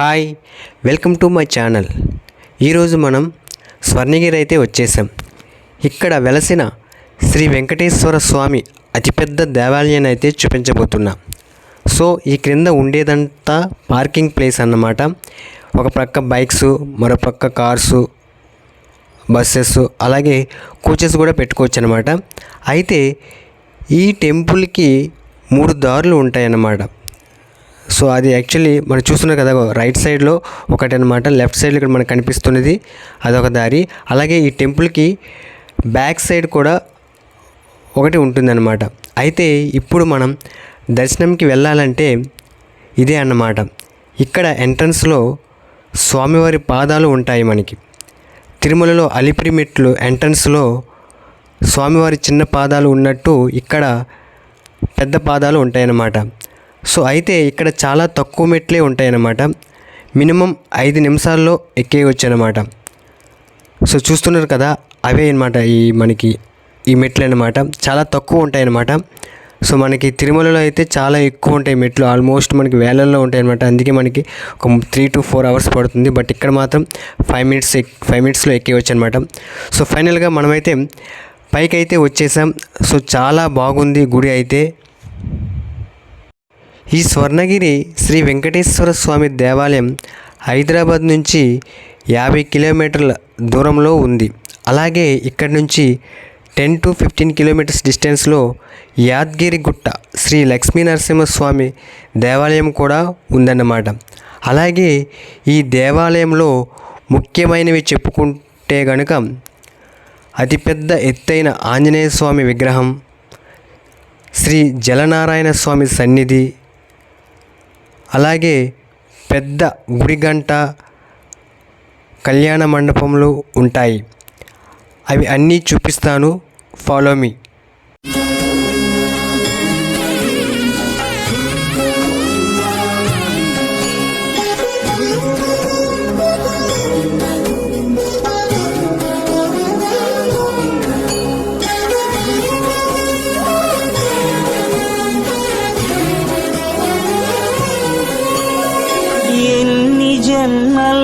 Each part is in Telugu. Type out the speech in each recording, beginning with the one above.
Hi welcome to my channel. ఈరోజు మనం స్వర్ణగిరి అయితే వచ్చేసాం. ఇక్కడ వెలసిన శ్రీ వెంకటేశ్వర స్వామి అతిపెద్ద దేవాలయాన్ని అయితే చూపించబోతున్నా. సో ఈ క్రింద ఉండేదంతా పార్కింగ్ ప్లేస్ అన్నమాట. ఒక ప్రక్క బైక్స్ మరో ప్రక్క కార్సు బస్సెస్ అలాగే కోచెస్ కూడా పెట్టుకోవచ్చు అనమాట అయితే ఈ టెంపుల్కి మూడు దారులు ఉంటాయన్నమాట. సో అది యాక్చువల్లీ మనం చూస్తున్నాం కదా రైట్ సైడ్లో ఒకటి అనమాట లెఫ్ట్ సైడ్లో ఇక్కడ మనకు కనిపిస్తున్నది అదొక దారి. అలాగే ఈ టెంపుల్కి బ్యాక్ సైడ్ కూడా ఒకటి ఉంటుందన్నమాట. అయితే ఇప్పుడు మనం దర్శనంకి వెళ్ళాలంటే ఇదే అన్నమాట. ఇక్కడ ఎంట్రన్స్లో స్వామివారి పాదాలు ఉంటాయి మనకి. తిరుమలలో అలిపిరి మెట్లు ఎంట్రన్స్లో స్వామివారి చిన్న పాదాలు ఉన్నట్టు ఇక్కడ పెద్ద పాదాలు ఉంటాయన్నమాట. సో అయితే ఇక్కడ చాలా తక్కువ మెట్లే ఉంటాయన్నమాట. మినిమం ఐదు నిమిషాల్లో ఎక్కేయవచ్చు అనమాట సో చూస్తున్నారు కదా అవే అనమాట ఈ మనకి ఈ మెట్లు అనమాట చాలా తక్కువ ఉంటాయి అనమాట సో మనకి తిరుమలలో అయితే చాలా ఎక్కువ ఉంటాయి మెట్లు. ఆల్మోస్ట్ మనకి వేలల్లో ఉంటాయి అనమాట అందుకే మనకి ఒక త్రీ టు ఫోర్ అవర్స్ పడుతుంది. బట్ ఇక్కడ మాత్రం ఫైవ్ మినిట్స్ ఫైవ్ మినిట్స్లో ఎక్కేయచ్చు అనమాట సో ఫైనల్గా మనమైతే పైకి అయితే వచ్చేసాం. సో చాలా బాగుంది గుడి అయితే. ఈ స్వర్ణగిరి శ్రీ వెంకటేశ్వర స్వామి దేవాలయం హైదరాబాద్ నుంచి యాభై కిలోమీటర్ల దూరంలో ఉంది. అలాగే ఇక్కడ నుంచి టెన్ టు ఫిఫ్టీన్ కిలోమీటర్స్ డిస్టెన్స్లో యాద్గిరిగుట్ట శ్రీ లక్ష్మీ నరసింహస్వామి దేవాలయం కూడా ఉందన్నమాట. అలాగే ఈ దేవాలయంలో ముఖ్యమైనవి చెప్పుకుంటే గనుక అతిపెద్ద ఎత్తైన ఆంజనేయ స్వామి విగ్రహం శ్రీ జలనారాయణ స్వామి సన్నిధి అలాగే పెద్ద గుడిగంట కళ్యాణ మండపంలో ఉంటాయి. అవి అన్నీ చూపిస్తాను. ఫాలో మీ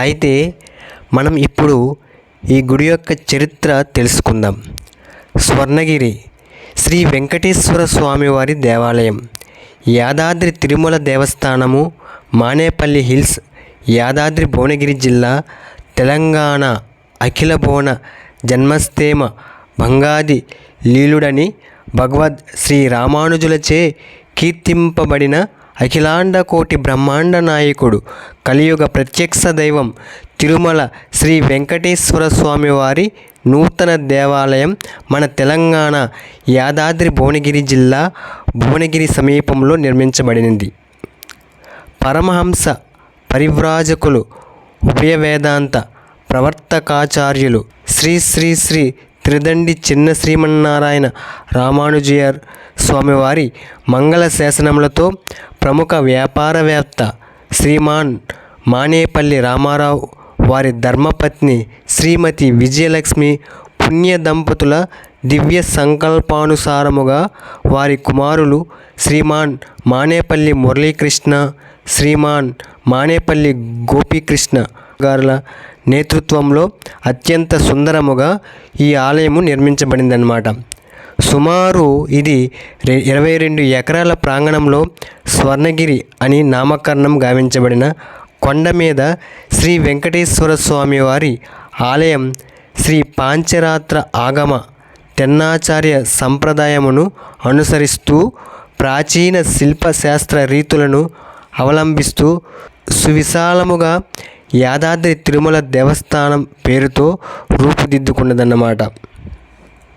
అయితే మనం ఇప్పుడు ఈ గుడి యొక్క చరిత్ర తెలుసుకుందాం. స్వర్ణగిరి శ్రీ వెంకటేశ్వర స్వామివారి దేవాలయం యాదాద్రి తిరుమల దేవస్థానము మానేపల్లి హిల్స్ యాదాద్రి భువనగిరి జిల్లా తెలంగాణ అఖిల భువన జన్మస్థేమ భంగాది లీలుడని భగవద్ శ్రీ రామానుజులచే కీర్తింపబడిన అఖిలాండ కోటి బ్రహ్మాండ నాయకుడు కలియుగ ప్రత్యక్ష దైవం తిరుమల శ్రీ వెంకటేశ్వర స్వామివారి నూతన దేవాలయం మన తెలంగాణ యాదాద్రి భువనగిరి జిల్లా భువనగిరి సమీపంలో నిర్మించబడినది. పరమహంస పరివ్రాజకులు ఉభయ వేదాంత ప్రవర్తకాచార్యులు శ్రీ శ్రీ శ్రీ త్రిదండి చిన్న శ్రీమన్నారాయణ రామానుజయర్ స్వామివారి మంగళ శాసనములతో ప్రముఖ వ్యాపారవేత్త శ్రీమాన్ మానేపల్లి రామారావు వారి ధర్మపత్ని శ్రీమతి విజయలక్ష్మి పుణ్య దంపతుల దివ్య సంకల్పానుసారముగా వారి కుమారులు శ్రీమాన్ మానేపల్లి మురళీకృష్ణ శ్రీమాన్ మానేపల్లి గోపీకృష్ణ గారుల నేతృత్వంలో అత్యంత సుందరముగా ఈ ఆలయము నిర్మించబడిందన్నమాట. సుమారు ఇది ఇరవై రెండు ఎకరాల ప్రాంగణంలో స్వర్ణగిరి అని నామకరణం గావించబడిన కొండ మీద శ్రీ వెంకటేశ్వర స్వామి వారి ఆలయం శ్రీ పాంచరాత్ర ఆగమ తెన్నాచార్య సంప్రదాయమును అనుసరిస్తూ ప్రాచీన శిల్పశాస్త్ర రీతులను అవలంబిస్తూ సువిశాలముగా యాదాద్రి తిరుమల దేవస్థానం పేరుతో రూపుదిద్దుకున్నదన్నమాట.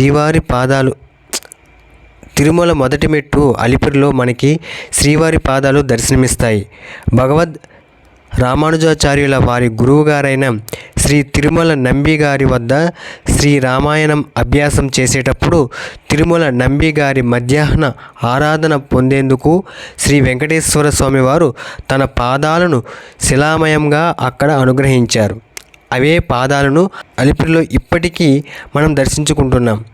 శ్రీవారి పాదాలు తిరుమల మొదటి మెట్టు అలిపిరిలో మనకి శ్రీవారి పాదాలు దర్శనమిస్తాయి. భగవద్ రామానుజాచార్యుల వారి గురువుగారైన శ్రీ తిరుమల నంబి గారి వద్ద శ్రీ రామాయణం అభ్యాసం చేసేటప్పుడు తిరుమల నంబి గారి మధ్యాహ్న ఆరాధన పొందేందుకు శ్రీ వెంకటేశ్వర స్వామివారు తన పాదాలను శిలామయంగా అక్కడ అనుగ్రహించారు. అవే పాదాలను అలిపిరిలో ఇప్పటికీ మనం దర్శించుకుంటున్నాం.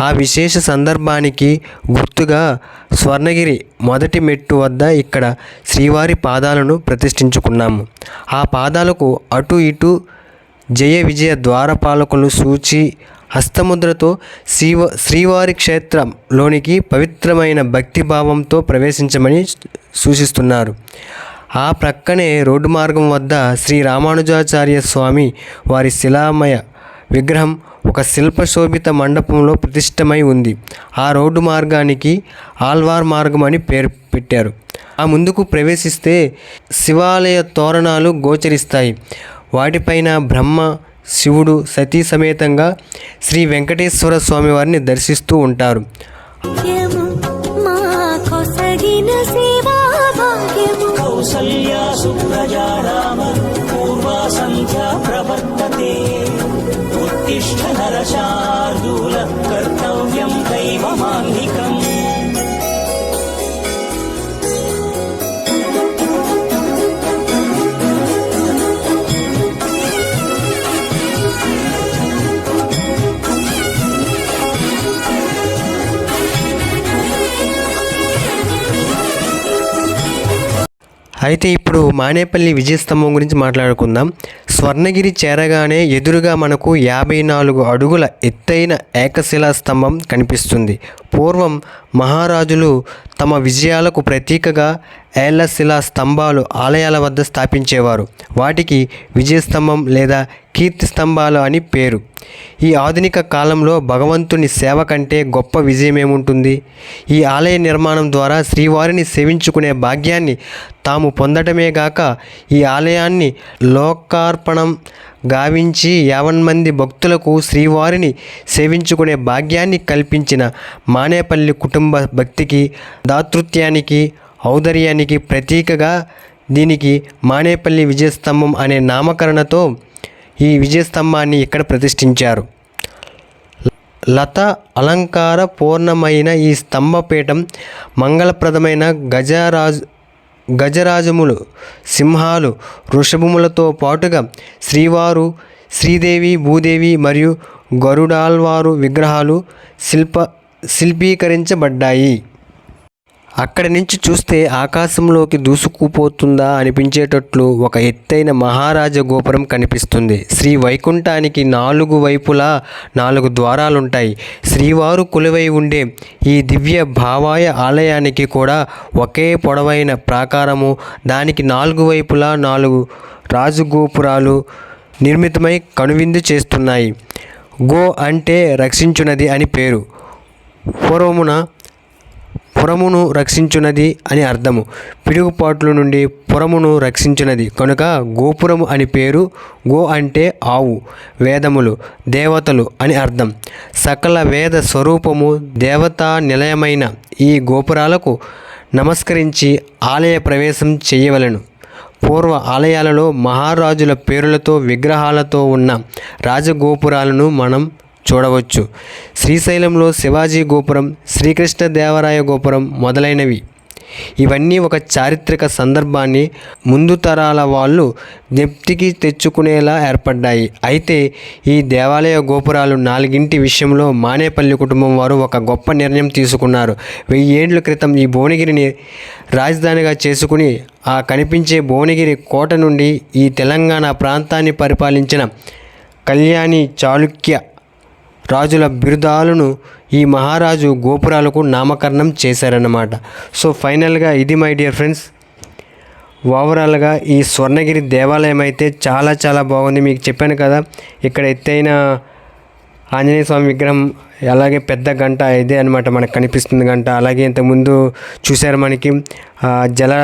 ఆ విశేష సందర్భానికి గుర్తుగా స్వర్ణగిరి మొదటి మెట్టు వద్ద ఇక్కడ శ్రీవారి పాదాలను ప్రతిష్ఠించుకున్నాము. ఆ పాదాలకు అటు ఇటు జయ విజయ ద్వారపాలకులు సూచి హస్తముద్రతో శ్రీవ శ్రీవారి క్షేత్రంలోనికి పవిత్రమైన భక్తిభావంతో ప్రవేశించమని సూచిస్తున్నారు. ఆ ప్రక్కనే రోడ్డు మార్గం వద్ద శ్రీ రామానుజాచార్య స్వామి వారి శిలామయ విగ్రహం ఒక శిల్పశోభిత మండపంలో ప్రతిష్టమై ఉంది. ఆ రోడ్డు మార్గానికి ఆల్వార్ మార్గం అని పేరు పెట్టారు. ఆ ముందుకు ప్రవేశిస్తే శివాలయ తోరణాలు గోచరిస్తాయి. వాటిపైన బ్రహ్మ శివుడు సతీ సమేతంగా శ్రీ వెంకటేశ్వర స్వామి వారిని దర్శిస్తూ ఉంటారు. Shard. అయితే ఇప్పుడు మానేపల్లి విజయస్తంభం గురించి మాట్లాడుకుందాం. స్వర్ణగిరి చేరగానే ఎదురుగా మనకు యాభై నాలుగు అడుగుల ఎత్తైన ఏకశిలా స్తంభం కనిపిస్తుంది. పూర్వం మహారాజులు తమ విజయాలకు ప్రతీకగా ఏళ్ళశిలా స్తంభాలు ఆలయాల వద్ద స్థాపించేవారు. వాటికి విజయస్తంభం లేదా కీర్తి స్తంభాలు అని పేరు. ఈ ఆధునిక కాలంలో భగవంతుని సేవ కంటే గొప్ప విజయం ఏముంటుంది ఈ ఆలయ నిర్మాణం ద్వారా శ్రీవారిని సేవించుకునే భాగ్యాన్ని తాము పొందటమే గాక ఈ ఆలయాన్ని లోకార్పణం గావించి యావన్మంది భక్తులకు శ్రీవారిని సేవించుకునే భాగ్యాన్ని కల్పించిన మానేపల్లి కుటుంబ భక్తికి దాతృత్యానికి ఔదర్యానికి ప్రతీకగా దీనికి మానేపల్లి విజయస్తంభం అనే నామకరణతో ఈ విజయస్తంభాన్ని ఇక్కడ ప్రతిష్ఠించారు. లత అలంకార పూర్ణమైన ఈ స్తంభపీఠం మంగళప్రదమైన గజరాజు గజరాజములు సింహాలు వృషభములతో పాటుగా శ్రీవారు శ్రీదేవి భూదేవి మరియు గరుడాల్వారు విగ్రహాలు శిల్ప శిల్పీకరించబడ్డాయి. అక్కడి నుంచి చూస్తే ఆకాశంలోకి దూసుకుపోతుందా అనిపించేటట్లు ఒక ఎత్తైన మహారాజ గోపురం కనిపిస్తుంది. శ్రీ వైకుంఠానికి నాలుగు వైపులా నాలుగు ద్వారాలుంటాయి. శ్రీవారు కొలువై ఉండే ఈ దివ్య భావాయ ఆలయానికి కూడా ఒకే పొడవైన ప్రాకారము. దానికి నాలుగు వైపులా నాలుగు రాజగోపురాలు నిర్మితమై కనువిందు చేస్తున్నాయి. గో అంటే రక్షించునది అని పేరు. పూర్వమున పురమును రక్షించున్నది అని అర్థము. పిడుగుపాట్ల నుండి పురమును రక్షించినది. కనుక గోపురము అని పేరు గో అంటే ఆవు వేదములు దేవతలు అని అర్థం. సకల వేద స్వరూపము దేవతా నిలయమైన ఈ గోపురాలకు నమస్కరించి ఆలయ ప్రవేశం చేయవలెను. పూర్వ ఆలయాలలో మహారాజుల పేరులతో విగ్రహాలతో ఉన్న రాజగోపురాలను మనం చూడవచ్చు. శ్రీశైలంలో శివాజీ గోపురం శ్రీకృష్ణదేవరాయ గోపురం మొదలైనవి. ఇవన్నీ ఒక చారిత్రక సందర్భాన్ని ముందు తరాల వాళ్ళు జ్ఞప్తికి తెచ్చుకునేలా ఏర్పడ్డాయి. అయితే ఈ దేవాలయ గోపురాలు నాలుగింటి విషయంలో మానేపల్లి కుటుంబం వారు ఒక గొప్ప నిర్ణయం తీసుకున్నారు. వెయ్యేండ్ల క్రితం ఈ భువనగిరిని రాజధానిగా చేసుకుని ఆ కనిపించే భువనగిరి కోట నుండి ఈ తెలంగాణ ప్రాంతాన్ని పరిపాలించిన కళ్యాణి చాళుక్య రాజుల బిరుదాలను ఈ మహారాజు గోపురాలకు నామకరణం చేశారన్నమాట. సో ఫైనల్గా ఇది మై డియర్ ఫ్రెండ్స్. ఓవరాల్గా ఈ స్వర్ణగిరి దేవాలయం అయితే చాలా చాలా బాగుంది. మీకు చెప్పాను కదా ఇక్కడ ఎత్తైన ఆంజనేయ స్వామి విగ్రహం అలాగే పెద్ద గంట ఇదే అనమాట మనకు కనిపిస్తుంది గంట. అలాగే ఇంతకుముందు చూశారు మనకి జల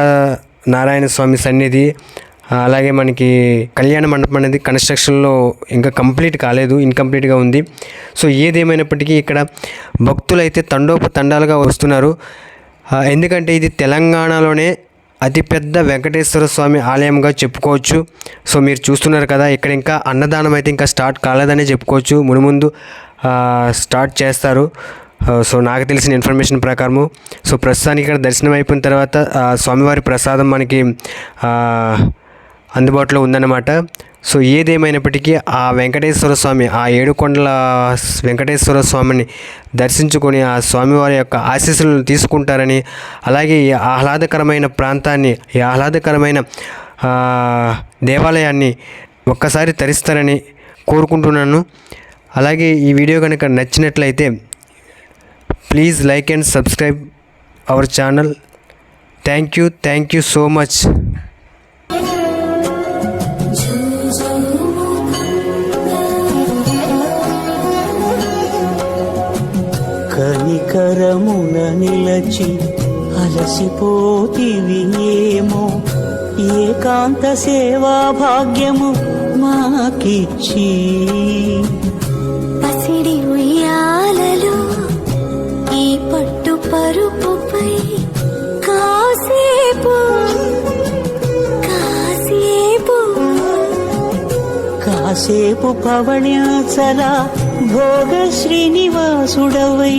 నారాయణ స్వామి సన్నిధి అలాగే మనకి కళ్యాణ మండపం అనేది కన్స్ట్రక్షన్లో ఇంకా కంప్లీట్ కాలేదు ఇన్కంప్లీట్గా ఉంది. సో ఏదేమైనప్పటికీ ఇక్కడ భక్తులు అయితే తండోప తండాలుగా వస్తున్నారు. ఎందుకంటే ఇది తెలంగాణలోనే అతిపెద్ద వెంకటేశ్వర స్వామి ఆలయంగా చెప్పుకోవచ్చు. సో మీరు చూస్తున్నారు కదా ఇక్కడ ఇంకా అన్నదానం అయితే ఇంకా స్టార్ట్ కాలేదనే చెప్పుకోవచ్చు. మునుముందు స్టార్ట్ చేస్తారు. సో నాకు తెలిసిన ఇన్ఫర్మేషన్ ప్రకారము. సో ప్రస్తుతానికి ఇక్కడ దర్శనం అయిపోయిన తర్వాత స్వామివారి ప్రసాదం మనకి అందుబాటులో ఉందన్నమాట. సో ఏదేమైనప్పటికీ ఆ వెంకటేశ్వర స్వామి ఆ ఏడుకొండల వెంకటేశ్వర స్వామిని దర్శించుకొని ఆ స్వామివారి యొక్క ఆశీస్సులను తీసుకుంటారని అలాగే ఈ ఆహ్లాదకరమైన ప్రాంతాన్ని ఈ ఆహ్లాదకరమైన దేవాలయాన్ని ఒక్కసారి తరిస్తారని కోరుకుంటున్నాను. అలాగే ఈ వీడియో కనుక నచ్చినట్లయితే please like and subscribe our channel. Thank you thank you so much. కనికరమున నిలచి అలసిపోతివి ఏమో. ఏకాంత సేవా భాగ్యము మాకిచ్చి. పసిడి ఉయ్యాలలో ఈ పట్టు పరుపుపై కాసేపు కాసేపు. కాసేపు పవణ్యాచల భోగ శ్రీనివాసుడవై